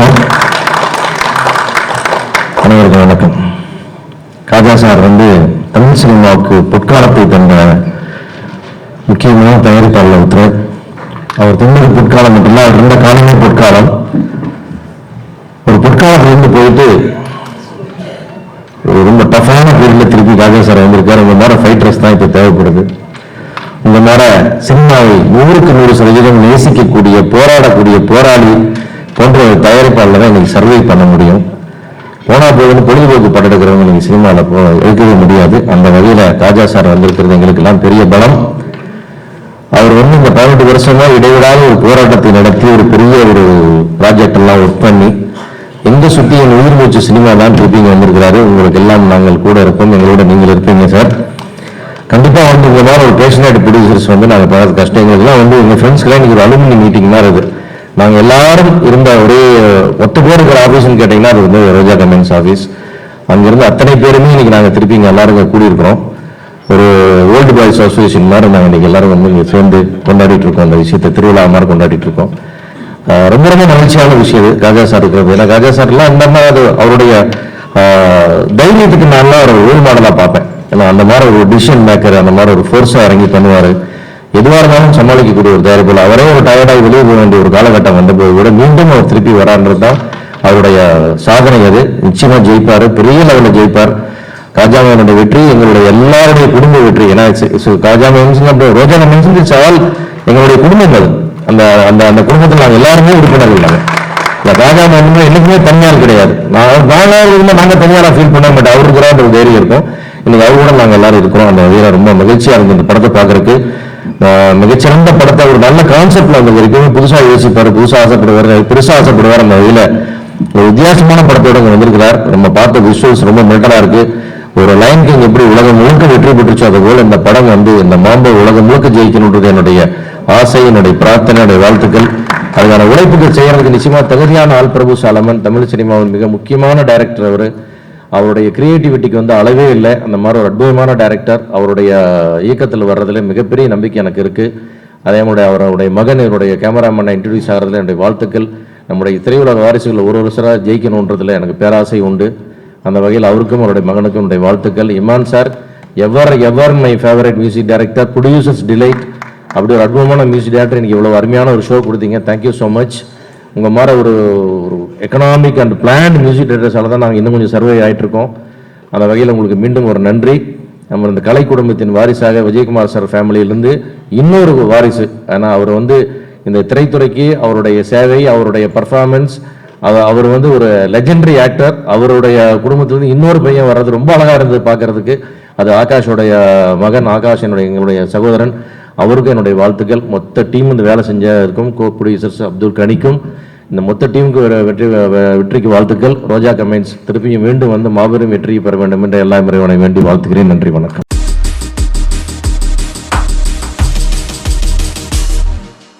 பேசுவோம் அனைவருக்கும் வணக்கம். காஜா சார் வந்து தமிழ் சினிமாவுக்கு பொற்காலத்தை தந்த முக்கியமான தயாரிப்பாளர் ஒருத்தர். அவர் தந்தது பொற்காலம் மட்டும் அவர் இருந்த காலமே பொற்காலம். ஒரு பொற்காலத்திலிருந்து போயிட்டு ரொம்ப டஃபான பீரியடில் திருப்பி காஜா சார் வந்திருக்காரு. உங்கள் மாதிரி ஃபைட்டர்ஸ் தான் இப்போ தேவைப்படுது. உங்கள் மேலே சினிமாவை நூறுக்கு நூறு சதவீதம் நேசிக்கக்கூடிய போராடக்கூடிய போராளி போன்ற ஒரு தயாரிப்பாளர் தான் இன்னைக்கு சர்வை பண்ண முடியும். போனா போதுன்னு பொழுதுபோக்கு படம் எடுக்கிறவங்க நீங்க சினிமாவில் போ எடுக்கவே முடியாது. அந்த வகையில ராஜா சார் வந்திருக்கிறது எங்களுக்கெல்லாம் பெரிய பலம். அவர் வந்து இந்த பதினெட்டு வருஷமா இடைவிடாத ஒரு போராட்டத்தை நடத்தி ஒரு பெரிய ஒரு ப்ராஜெக்ட் எல்லாம் ஒர்க் பண்ணி எங்க சுத்தி என் உயிர் மூச்சு சினிமா தான் திருப்பி வந்திருக்கிறாரு. உங்களுக்கு எல்லாம் நாங்கள் கூட இருப்போம் எங்களோட நீங்கள் இருப்பீங்க சார் கண்டிப்பா வந்து இந்த மாதிரி ஒரு பேஷனேட் ப்ரொடியூசர்ஸ் வந்து நாங்கள் பார்த்து கஷ்டம் எங்களுக்குலாம் வந்து எங்க ஃப்ரெண்ட்ஸ்க்குலாம் இன்னைக்கு ஒரு அலுமினி மீட்டிங் மாதிரி இருக்குது நாங்க எல்லாரும் இருந்த ஒரே ஒத்த பேர் இருக்கிற ஆஃபீஸ்னு கேட்டீங்கன்னா அது வந்து ரோஜா கமெண்ட்ஸ் ஆஃபீஸ் அங்கிருந்து அத்தனை பேருமே இன்னைக்கு நாங்க திருப்பி இங்க எல்லாரும் இங்கே கூடியிருக்கிறோம். ஒரு ஓல்டு பாய்ஸ் அசோசியேஷன் மாதிரி நாங்கள் இன்னைக்கு எல்லாரும் வந்து இங்கே சேர்ந்து கொண்டாடிட்டு இருக்கோம். அந்த விஷயத்தை திருவிழா மாதிரி கொண்டாடிட்டு இருக்கோம். ரொம்ப ரொம்ப மகிழ்ச்சியான விஷயம் இது சார் இருக்கிறது. ஏன்னா ராஜா சார்லாம் அந்த மாதிரி அது அவருடைய தைரியத்துக்கு நான் ஒரு ரோல் மாடலாக பார்ப்பேன். ஏன்னா அந்த மாதிரி ஒரு டிசிஷன் மேக்கர் அந்த மாதிரி ஒரு ஃபோர்ஸாக இறங்கி பண்ணுவார். எதுவாக இருந்தாலும் சமாளிக்கக்கூடிய ஒரு தயாரிப்பில் அவரே ஒரு டயர்டாகி வெளியே போக வேண்டிய ஒரு காலகட்டம் வந்தபோது கூட மீண்டும் அவர் திருப்பி வரான்றது தான் அவருடைய சாதனை அது. நிச்சயமா ஜெயிப்பார். பெரிய லெவலில் ஜெயிப்பார். காஜாமேனுடைய வெற்றி எங்களுடைய எல்லாருடைய குடும்ப வெற்றி. ஏன்னா it's- it's Kaja Roja mansion it's all எங்களுடைய குடும்பம் அது. அந்த அந்த அந்த குடும்பத்தில் நாங்கள் எல்லாருமே உறுப்பினர்கள் நாங்கள் இந்த ராஜா மேனுமே என்னைக்குமே தனியார் கிடையாது. நான் நாங்களாக இருந்தால் நாங்கள் தனியாராக ஃபீல் பண்ண மாட்டோம். அவருக்கு ஒரு தைரியம் இருக்கும். இன்னைக்கு அவரு கூட நாங்கள் எல்லாரும் இருக்கிறோம். அந்த வீரர் ரொம்ப மகிழ்ச்சியாக இருந்தது இந்த படத்தை பார்க்கறதுக்கு. மிகச்சிறந்த படத்தை ஒரு நல்ல கான்செப்ட்ல வந்து வரைக்கும் புதுசாக யோசிப்பார் புதுசாக ஆசைப்படுவார் பெருசாக ஆசைப்படுவார் அந்த வகையில் ஒரு வித்தியாசமான படத்தோட இங்க வந்திருக்கிறார். நம்ம பார்த்த விஷுவல்ஸ் ரொம்ப மெட்டலா இருக்கு. ஒரு லைன் கிங் எப்படி உலகம் முழுக்க வெற்றி பெற்றுச்சோ அது போல இந்த படம் வந்து இந்த மாம்பை உலகம் முழுக்க ஜெயிக்கணுன்றது என்னுடைய ஆசை என்னுடைய பிரார்த்தனை என்னுடைய வாழ்த்துக்கள். அதுக்கான உழைப்புகள் செய்யறதுக்கு நிச்சயமா தகுதியான ஆள் பிரபு சாலமன் தமிழ் சினிமாவின் மிக முக்கியமான டைரக்டர் அவர். அவருடைய கிரியேட்டிவிட்டிக்கு வந்து அளவே இல்லை. அந்த மாதிரி ஒரு அற்புதமான டைரக்டர் அவருடைய இயக்கத்தில் வர்றதுல மிகப்பெரிய நம்பிக்கை எனக்கு இருக்குது அதே மாதிரி அவருடைய மகன் இவருடைய கேமராமேனை இன்ட்ரடியூஸ் ஆகிறதுல என்னுடைய வாழ்த்துக்கள். நம்முடைய திரையுலக வாரிசுகள் ஒரு வருஷராக ஜெயிக்கணுன்றதுல எனக்கு பேராசை உண்டு. அந்த வகையில் அவருக்கும் அவருடைய மகனுக்கும் என்னுடைய வாழ்த்துக்கள். Imman sir ever ever my favourite music director producers delight அப்படி ஒரு அற்புதமான மியூசிக் டேரக்டர் எனக்கு இவ்வளோ அருமையான ஒரு ஷோ கொடுத்தீங்க. தேங்க்யூ ஸோ மச் உங்கள் மாதிரி ஒரு ஒரு எக்கனாமிக் அண்ட் பிளான் மியூசிக் டைரக்டர்ஸால தான் நாங்கள் இன்னும் கொஞ்சம் சர்வே ஆயிட்டு இருக்கோம் அந்த வகையில் உங்களுக்கு மீண்டும் ஒரு நன்றி. நம்ம இந்த கலை குடும்பத்தின் வாரிசாக விஜயகுமார் சார் ஃபேமிலியிலேருந்து இன்னொரு வாரிசு. ஆனால் அவர் வந்து இந்த திரைத்துறைக்கு அவருடைய சேவை அவருடைய பர்ஃபார்மன்ஸ் அவர் வந்து ஒரு லெஜெண்டரி ஆக்டர் அவருடைய குடும்பத்திலிருந்து இன்னொரு பையன் வர்றது ரொம்ப அழகாக இருந்தது பார்க்கறதுக்கு. அது ஆகாஷோடைய மகன் ஆகாஷ் என்னுடைய எங்களுடைய சகோதரன். அவருக்கும் என்னுடைய வாழ்த்துக்கள். மொத்த டீம் இந்த வேலை செஞ்சதுக்கும் கோ ப்ரொடியூசர்ஸ் அப்துல் கனிக்கும் இந்த மொத்த டீமுக்கு வெற்றி வெற்றிக்கு வாழ்த்துக்கள். ரோஜா கமெண்ட்ஸ். திருப்பியும் மீண்டும் வந்து மாபெரும் வெற்றி பெற வேண்டும் என்று எல்லா முறைவனை வேண்டி வாழ்த்துக்கிறேன் நன்றி வணக்கம்.